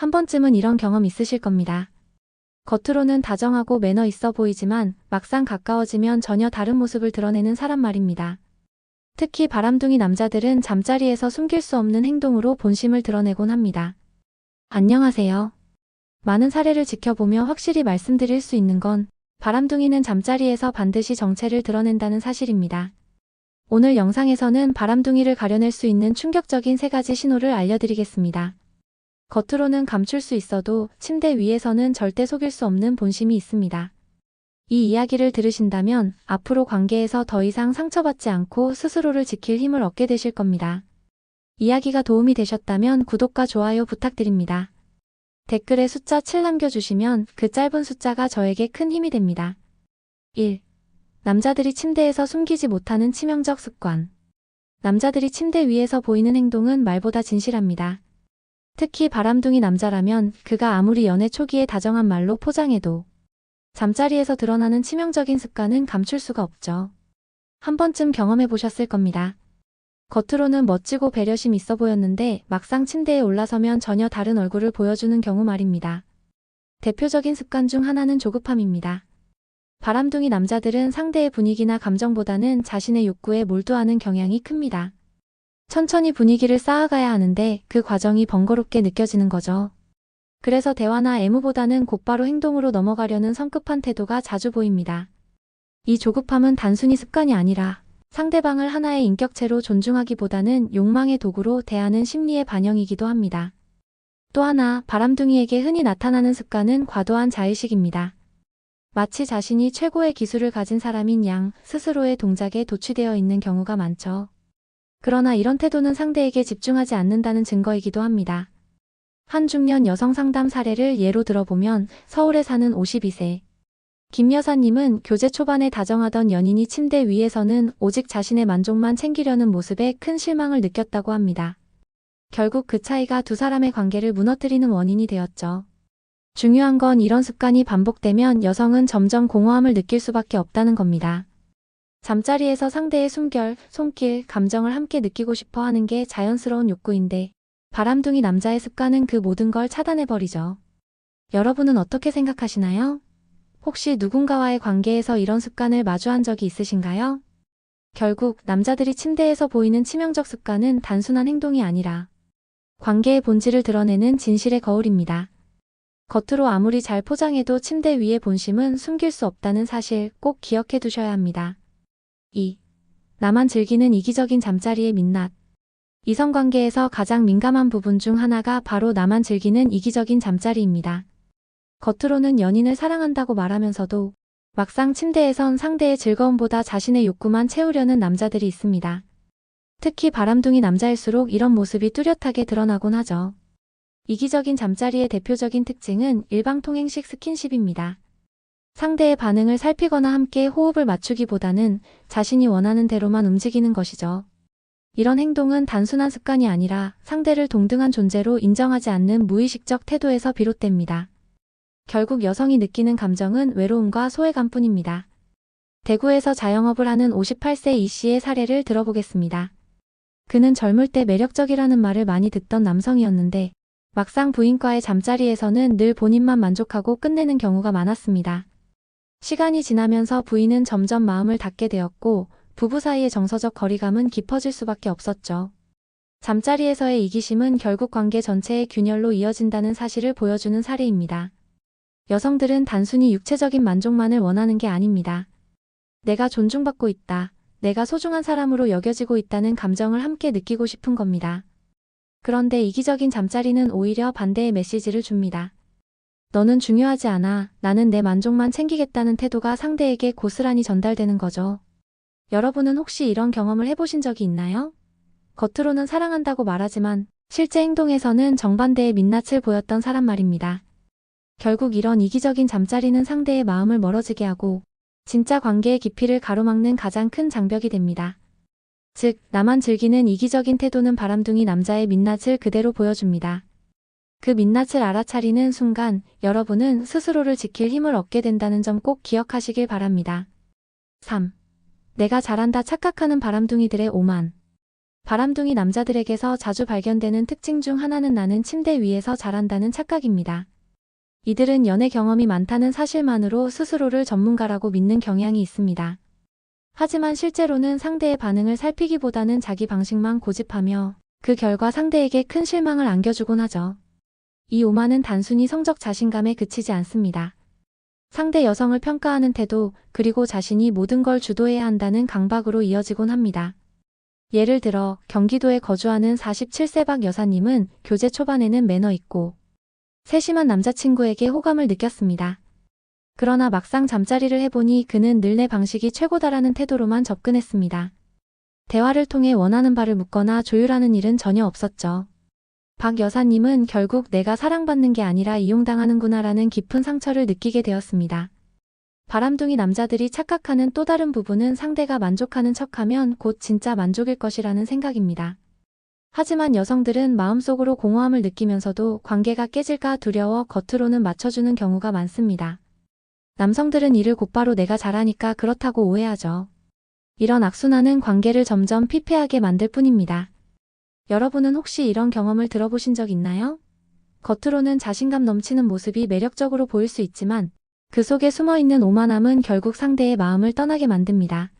한 번쯤은 이런 경험 있으실 겁니다. 겉으로는 다정하고 매너 있어 보이지만 막상 가까워지면 전혀 다른 모습을 드러내는 사람 말입니다. 특히 바람둥이 남자들은 잠자리에서 숨길 수 없는 행동으로 본심을 드러내곤 합니다. 안녕하세요. 많은 사례를 지켜보며 확실히 말씀드릴 수 있는 건 바람둥이는 잠자리에서 반드시 정체를 드러낸다는 사실입니다. 오늘 영상에서는 바람둥이를 가려낼 수 있는 충격적인 세 가지 신호를 알려드리겠습니다. 겉으로는 감출 수 있어도 침대 위에서는 절대 속일 수 없는 본심이 있습니다. 이 이야기를 들으신다면 앞으로 관계에서 더 이상 상처받지 않고 스스로를 지킬 힘을 얻게 되실 겁니다. 이야기가 도움이 되셨다면 구독과 좋아요 부탁드립니다. 댓글에 숫자 7 남겨주시면 그 짧은 숫자가 저에게 큰 힘이 됩니다. 1. 남자들이 침대에서 숨기지 못하는 치명적 습관. 남자들이 침대 위에서 보이는 행동은 말보다 진실합니다. 특히 바람둥이 남자라면 그가 아무리 연애 초기에 다정한 말로 포장해도 잠자리에서 드러나는 치명적인 습관은 감출 수가 없죠. 한 번쯤 경험해 보셨을 겁니다. 겉으로는 멋지고 배려심 있어 보였는데 막상 침대에 올라서면 전혀 다른 얼굴을 보여주는 경우 말입니다. 대표적인 습관 중 하나는 조급함입니다. 바람둥이 남자들은 상대의 분위기나 감정보다는 자신의 욕구에 몰두하는 경향이 큽니다. 천천히 분위기를 쌓아가야 하는데 그 과정이 번거롭게 느껴지는 거죠. 그래서 대화나 애무보다는 곧바로 행동으로 넘어가려는 성급한 태도가 자주 보입니다. 이 조급함은 단순히 습관이 아니라 상대방을 하나의 인격체로 존중하기보다는 욕망의 도구로 대하는 심리의 반영이기도 합니다. 또 하나 바람둥이에게 흔히 나타나는 습관은 과도한 자의식입니다. 마치 자신이 최고의 기술을 가진 사람인 양 스스로의 동작에 도취되어 있는 경우가 많죠. 그러나 이런 태도는 상대에게 집중하지 않는다는 증거이기도 합니다. 한 중년 여성 상담 사례를 예로 들어보면 서울에 사는 52세 김 여사님은 교제 초반에 다정하던 연인이 침대 위에서는 오직 자신의 만족만 챙기려는 모습에 큰 실망을 느꼈다고 합니다. 결국 그 차이가 두 사람의 관계를 무너뜨리는 원인이 되었죠. 중요한 건 이런 습관이 반복되면 여성은 점점 공허함을 느낄 수밖에 없다는 겁니다. 잠자리에서 상대의 숨결, 손길, 감정을 함께 느끼고 싶어 하는 게 자연스러운 욕구인데 바람둥이 남자의 습관은 그 모든 걸 차단해버리죠. 여러분은 어떻게 생각하시나요? 혹시 누군가와의 관계에서 이런 습관을 마주한 적이 있으신가요? 결국 남자들이 침대에서 보이는 치명적 습관은 단순한 행동이 아니라 관계의 본질을 드러내는 진실의 거울입니다. 겉으로 아무리 잘 포장해도 침대 위의 본심은 숨길 수 없다는 사실 꼭 기억해 두셔야 합니다. 2. 나만 즐기는 이기적인 잠자리의 민낯. 이성관계에서 가장 민감한 부분 중 하나가 바로 나만 즐기는 이기적인 잠자리입니다. 겉으로는 연인을 사랑한다고 말하면서도 막상 침대에선 상대의 즐거움보다 자신의 욕구만 채우려는 남자들이 있습니다. 특히 바람둥이 남자일수록 이런 모습이 뚜렷하게 드러나곤 하죠. 이기적인 잠자리의 대표적인 특징은 일방통행식 스킨십입니다. 상대의 반응을 살피거나 함께 호흡을 맞추기보다는 자신이 원하는 대로만 움직이는 것이죠. 이런 행동은 단순한 습관이 아니라 상대를 동등한 존재로 인정하지 않는 무의식적 태도에서 비롯됩니다. 결국 여성이 느끼는 감정은 외로움과 소외감뿐입니다. 대구에서 자영업을 하는 58세 이 씨의 사례를 들어보겠습니다. 그는 젊을 때 매력적이라는 말을 많이 듣던 남성이었는데 막상 부인과의 잠자리에서는 늘 본인만 만족하고 끝내는 경우가 많았습니다. 시간이 지나면서 부인은 점점 마음을 닫게 되었고 부부 사이의 정서적 거리감은 깊어질 수밖에 없었죠. 잠자리에서의 이기심은 결국 관계 전체의 균열로 이어진다는 사실을 보여주는 사례입니다. 여성들은 단순히 육체적인 만족만을 원하는 게 아닙니다. 내가 존중받고 있다. 내가 소중한 사람으로 여겨지고 있다는 감정을 함께 느끼고 싶은 겁니다. 그런데 이기적인 잠자리는 오히려 반대의 메시지를 줍니다. 너는 중요하지 않아. 나는 내 만족만 챙기겠다는 태도가 상대에게 고스란히 전달되는 거죠. 여러분은 혹시 이런 경험을 해보신 적이 있나요? 겉으로는 사랑한다고 말하지만 실제 행동에서는 정반대의 민낯을 보였던 사람 말입니다. 결국 이런 이기적인 잠자리는 상대의 마음을 멀어지게 하고 진짜 관계의 깊이를 가로막는 가장 큰 장벽이 됩니다. 즉, 나만 즐기는 이기적인 태도는 바람둥이 남자의 민낯을 그대로 보여줍니다. 그 민낯을 알아차리는 순간 여러분은 스스로를 지킬 힘을 얻게 된다는 점 꼭 기억하시길 바랍니다. 3. 내가 잘한다 착각하는 바람둥이들의 오만. 바람둥이 남자들에게서 자주 발견되는 특징 중 하나는 나는 침대 위에서 잘한다는 착각입니다. 이들은 연애 경험이 많다는 사실만으로 스스로를 전문가라고 믿는 경향이 있습니다. 하지만 실제로는 상대의 반응을 살피기보다는 자기 방식만 고집하며 그 결과 상대에게 큰 실망을 안겨주곤 하죠. 이 오만은 단순히 성적 자신감에 그치지 않습니다. 상대 여성을 평가하는 태도, 그리고 자신이 모든 걸 주도해야 한다는 강박으로 이어지곤 합니다. 예를 들어 경기도에 거주하는 47세 박 여사님은 교제 초반에는 매너 있고 세심한 남자친구에게 호감을 느꼈습니다. 그러나 막상 잠자리를 해보니 그는 늘 내 방식이 최고다라는 태도로만 접근했습니다. 대화를 통해 원하는 바를 묻거나 조율하는 일은 전혀 없었죠. 박 여사님은 결국 내가 사랑받는 게 아니라 이용당하는구나라는 깊은 상처를 느끼게 되었습니다. 바람둥이 남자들이 착각하는 또 다른 부분은 상대가 만족하는 척하면 곧 진짜 만족일 것이라는 생각입니다. 하지만 여성들은 마음속으로 공허함을 느끼면서도 관계가 깨질까 두려워 겉으로는 맞춰주는 경우가 많습니다. 남성들은 이를 곧바로 내가 잘하니까 그렇다고 오해하죠. 이런 악순환은 관계를 점점 피폐하게 만들 뿐입니다. 여러분은 혹시 이런 경험을 들어보신 적 있나요? 겉으로는 자신감 넘치는 모습이 매력적으로 보일 수 있지만 그 속에 숨어 있는 오만함은 결국 상대의 마음을 떠나게 만듭니다.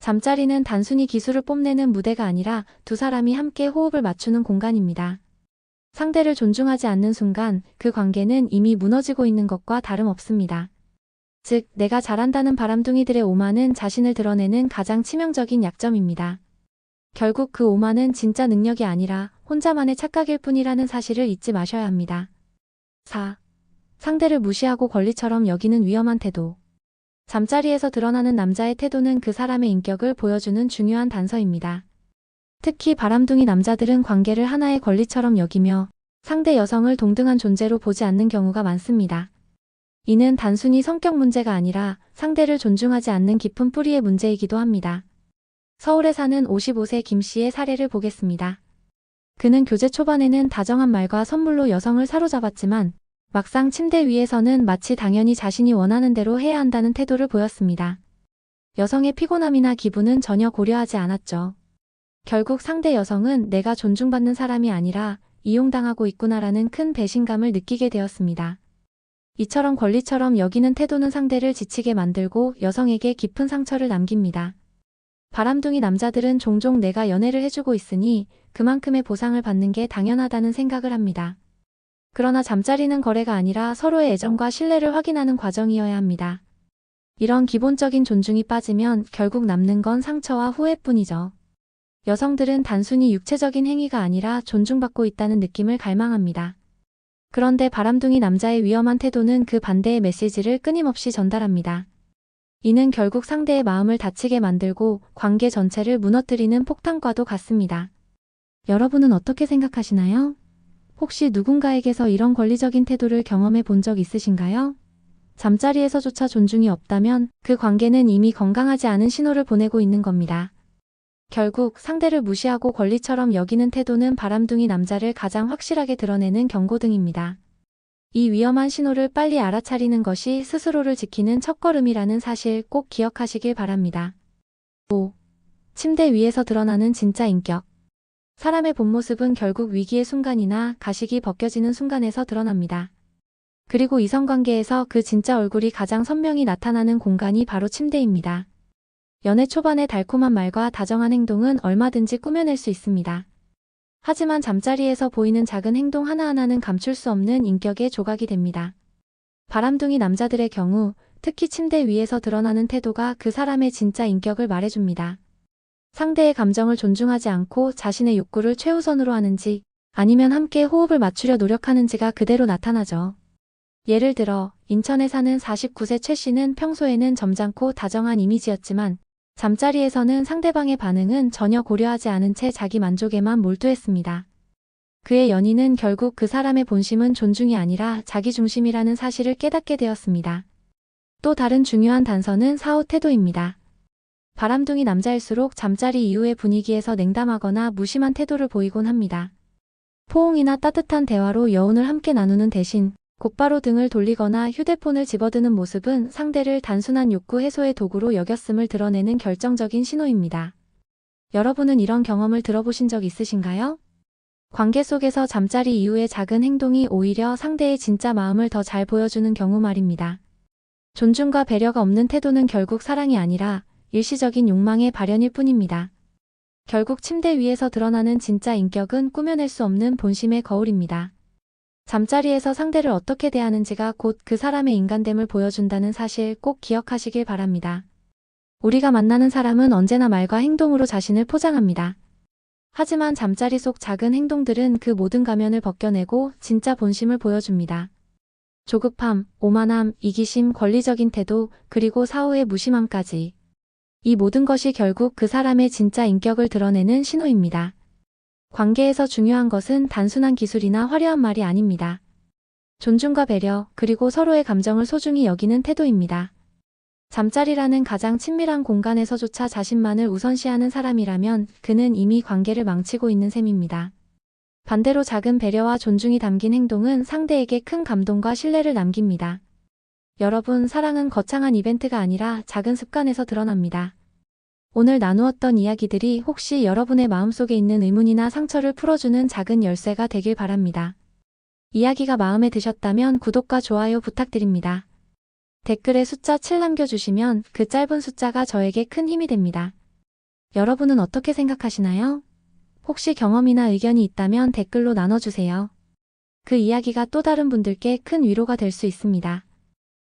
잠자리는 단순히 기술을 뽐내는 무대가 아니라 두 사람이 함께 호흡을 맞추는 공간입니다. 상대를 존중하지 않는 순간 그 관계는 이미 무너지고 있는 것과 다름없습니다. 즉, 내가 잘한다는 바람둥이들의 오만은 자신을 드러내는 가장 치명적인 약점입니다. 결국 그 오만은 진짜 능력이 아니라 혼자만의 착각일 뿐이라는 사실을 잊지 마셔야 합니다. 4. 상대를 무시하고 권리처럼 여기는 위험한 태도. 잠자리에서 드러나는 남자의 태도는 그 사람의 인격을 보여주는 중요한 단서입니다. 특히 바람둥이 남자들은 관계를 하나의 권리처럼 여기며 상대 여성을 동등한 존재로 보지 않는 경우가 많습니다. 이는 단순히 성격 문제가 아니라 상대를 존중하지 않는 깊은 뿌리의 문제이기도 합니다. 서울에 사는 55세 김 씨의 사례를 보겠습니다. 그는 교제 초반에는 다정한 말과 선물로 여성을 사로잡았지만 막상 침대 위에서는 마치 당연히 자신이 원하는 대로 해야 한다는 태도를 보였습니다. 여성의 피곤함이나 기분은 전혀 고려하지 않았죠. 결국 상대 여성은 내가 존중받는 사람이 아니라 이용당하고 있구나라는 큰 배신감을 느끼게 되었습니다. 이처럼 권리처럼 여기는 태도는 상대를 지치게 만들고 여성에게 깊은 상처를 남깁니다. 바람둥이 남자들은 종종 내가 연애를 해주고 있으니 그만큼의 보상을 받는 게 당연하다는 생각을 합니다. 그러나 잠자리는 거래가 아니라 서로의 애정과 신뢰를 확인하는 과정이어야 합니다. 이런 기본적인 존중이 빠지면 결국 남는 건 상처와 후회뿐이죠. 여성들은 단순히 육체적인 행위가 아니라 존중받고 있다는 느낌을 갈망합니다. 그런데 바람둥이 남자의 위험한 태도는 그 반대의 메시지를 끊임없이 전달합니다. 이는 결국 상대의 마음을 다치게 만들고 관계 전체를 무너뜨리는 폭탄과도 같습니다. 여러분은 어떻게 생각하시나요? 혹시 누군가에게서 이런 권리적인 태도를 경험해 본 적 있으신가요? 잠자리에서조차 존중이 없다면 그 관계는 이미 건강하지 않은 신호를 보내고 있는 겁니다. 결국 상대를 무시하고 권리처럼 여기는 태도는 바람둥이 남자를 가장 확실하게 드러내는 경고등입니다. 이 위험한 신호를 빨리 알아차리는 것이 스스로를 지키는 첫걸음이라는 사실 꼭 기억하시길 바랍니다. 5. 침대 위에서 드러나는 진짜 인격. 사람의 본 모습은 결국 위기의 순간이나 가식이 벗겨지는 순간에서 드러납니다. 그리고 이성관계에서 그 진짜 얼굴이 가장 선명히 나타나는 공간이 바로 침대입니다. 연애 초반의 달콤한 말과 다정한 행동은 얼마든지 꾸며낼 수 있습니다. 하지만 잠자리에서 보이는 작은 행동 하나하나는 감출 수 없는 인격의 조각이 됩니다. 바람둥이 남자들의 경우 특히 침대 위에서 드러나는 태도가 그 사람의 진짜 인격을 말해줍니다. 상대의 감정을 존중하지 않고 자신의 욕구를 최우선으로 하는지 아니면 함께 호흡을 맞추려 노력하는지가 그대로 나타나죠. 예를 들어 인천에 사는 49세 최 씨는 평소에는 점잖고 다정한 이미지였지만 잠자리에서는 상대방의 반응은 전혀 고려하지 않은 채 자기 만족에만 몰두했습니다. 그의 연인은 결국 그 사람의 본심은 존중이 아니라 자기 중심이라는 사실을 깨닫게 되었습니다. 또 다른 중요한 단서는 사후 태도입니다. 바람둥이 남자일수록 잠자리 이후의 분위기에서 냉담하거나 무심한 태도를 보이곤 합니다. 포옹이나 따뜻한 대화로 여운을 함께 나누는 대신 곧바로 등을 돌리거나 휴대폰을 집어드는 모습은 상대를 단순한 욕구 해소의 도구로 여겼음을 드러내는 결정적인 신호입니다. 여러분은 이런 경험을 들어보신 적 있으신가요? 관계 속에서 잠자리 이후의 작은 행동이 오히려 상대의 진짜 마음을 더 잘 보여주는 경우 말입니다. 존중과 배려가 없는 태도는 결국 사랑이 아니라 일시적인 욕망의 발현일 뿐입니다. 결국 침대 위에서 드러나는 진짜 인격은 꾸며낼 수 없는 본심의 거울입니다. 잠자리에서 상대를 어떻게 대하는지가 곧 그 사람의 인간됨을 보여준다는 사실 꼭 기억하시길 바랍니다. 우리가 만나는 사람은 언제나 말과 행동으로 자신을 포장합니다. 하지만 잠자리 속 작은 행동들은 그 모든 가면을 벗겨내고 진짜 본심을 보여줍니다. 조급함, 오만함, 이기심, 권리적인 태도, 그리고 사후의 무심함까지. 이 모든 것이 결국 그 사람의 진짜 인격을 드러내는 신호입니다. 관계에서 중요한 것은 단순한 기술이나 화려한 말이 아닙니다. 존중과 배려, 그리고 서로의 감정을 소중히 여기는 태도입니다. 잠자리라는 가장 친밀한 공간에서조차 자신만을 우선시하는 사람이라면 그는 이미 관계를 망치고 있는 셈입니다. 반대로 작은 배려와 존중이 담긴 행동은 상대에게 큰 감동과 신뢰를 남깁니다. 여러분, 사랑은 거창한 이벤트가 아니라 작은 습관에서 드러납니다. 오늘 나누었던 이야기들이 혹시 여러분의 마음속에 있는 의문이나 상처를 풀어주는 작은 열쇠가 되길 바랍니다. 이야기가 마음에 드셨다면 구독과 좋아요 부탁드립니다. 댓글에 숫자 7 남겨주시면 그 짧은 숫자가 저에게 큰 힘이 됩니다. 여러분은 어떻게 생각하시나요? 혹시 경험이나 의견이 있다면 댓글로 나눠주세요. 그 이야기가 또 다른 분들께 큰 위로가 될 수 있습니다.